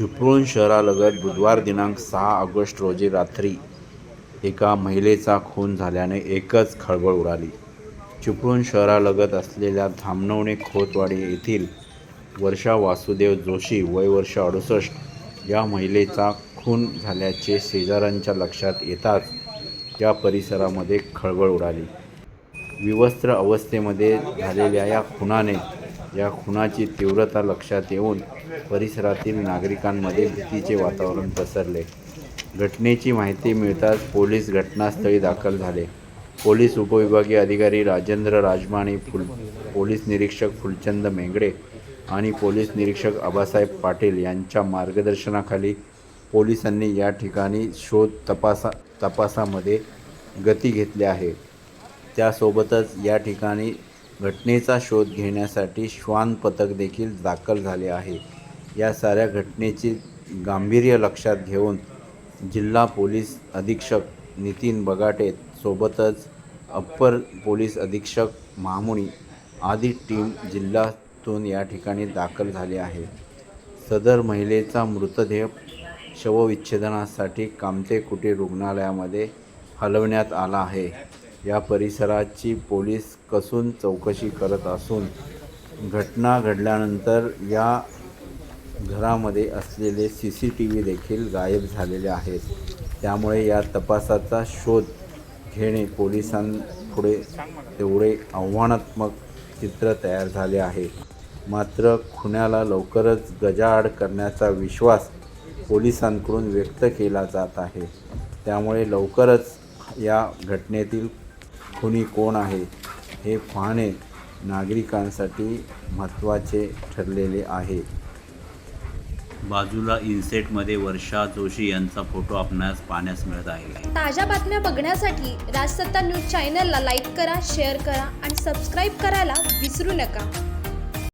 चिपळूण शहरालगत बुधवार दिनांक सहा ऑगस्ट रोजी रात्री एका महिलेचा खून झाल्याने एकच खळबळ उडाली. चिपळूण शहरालगत असलेल्या धामणवणे खोतवाडी येथील वर्षा वासुदेव जोशी वय वर्ष अडुसष्ट या महिलेचा खून झाल्याचे शेजाऱ्यांच्या लक्षात येताच या परिसरामध्ये खळबळ उडाली. विवस्त्र अवस्थेमध्ये झालेल्या या खुनाने या खुनाची तीव्रता लक्षात येऊन परिसरातील नागरिकांमध्ये भीतीचे वातावरण पसरले. घटनेची माहिती मिळताच पोलीस घटनास्थळी दाखल झाले. पोलीस उपविभागीय अधिकारी राजेंद्र राजमाणी फुल पोलीस निरीक्षक फुलचंद मेंगडे आणि पोलीस निरीक्षक आबासाहेब पाटील यांच्या मार्गदर्शनाखाली पोलिसांनी या ठिकाणी शोध तपासा तपासामध्ये गती घेतली आहे. त्यासोबतच या ठिकाणी घटनेचा शोध घेण्यासाठी श्वान पथक देखील दाखल झाले आहे. या साऱ्या घटनेची गांभीर्य लक्षात घेऊन जिल्हा पोलीस अधीक्षक नितीन बगाटे सोबतच अप्पर पोलीस अधीक्षक महामुनी आदी टीम जिल्ह्यातून या ठिकाणी दाखल झाली आहे. सदर महिलेचा मृतदेह शवविच्छेदनासाठी कामते कुटीर रुग्णालयामध्ये हलवण्यात आला आहे. या परिसराची पोलीस कसून चौकशी करत असून घटना घडल्यानंतर या घरामध्ये असलेले सी सी टी व्ही देखील गायब झालेले आहेत. त्यामुळे या तपासाचा शोध घेणे पोलिसांपुढे तेवढे आव्हानात्मक चित्र तयार झाले आहे. मात्र खुन्याला लवकरच गजाआड करण्याचा विश्वास पोलिसांकडून व्यक्त केला जात आहे. त्यामुळे लवकरच या घटनेतील खुनी कोण आहे हे पाहणे नागरिकांसाठी महत्त्वाचे ठरलेले आहे. बाजूला इन्सेटमध्ये वर्षा जोशी यांचा फोटो आपणास पाहण्यास मिळत आहे. ताज्या बातम्या बघण्यासाठी राजसत्ता न्यूज चॅनलला लाईक करा शेअर करा आणि सबस्क्राईब करायला विसरू नका.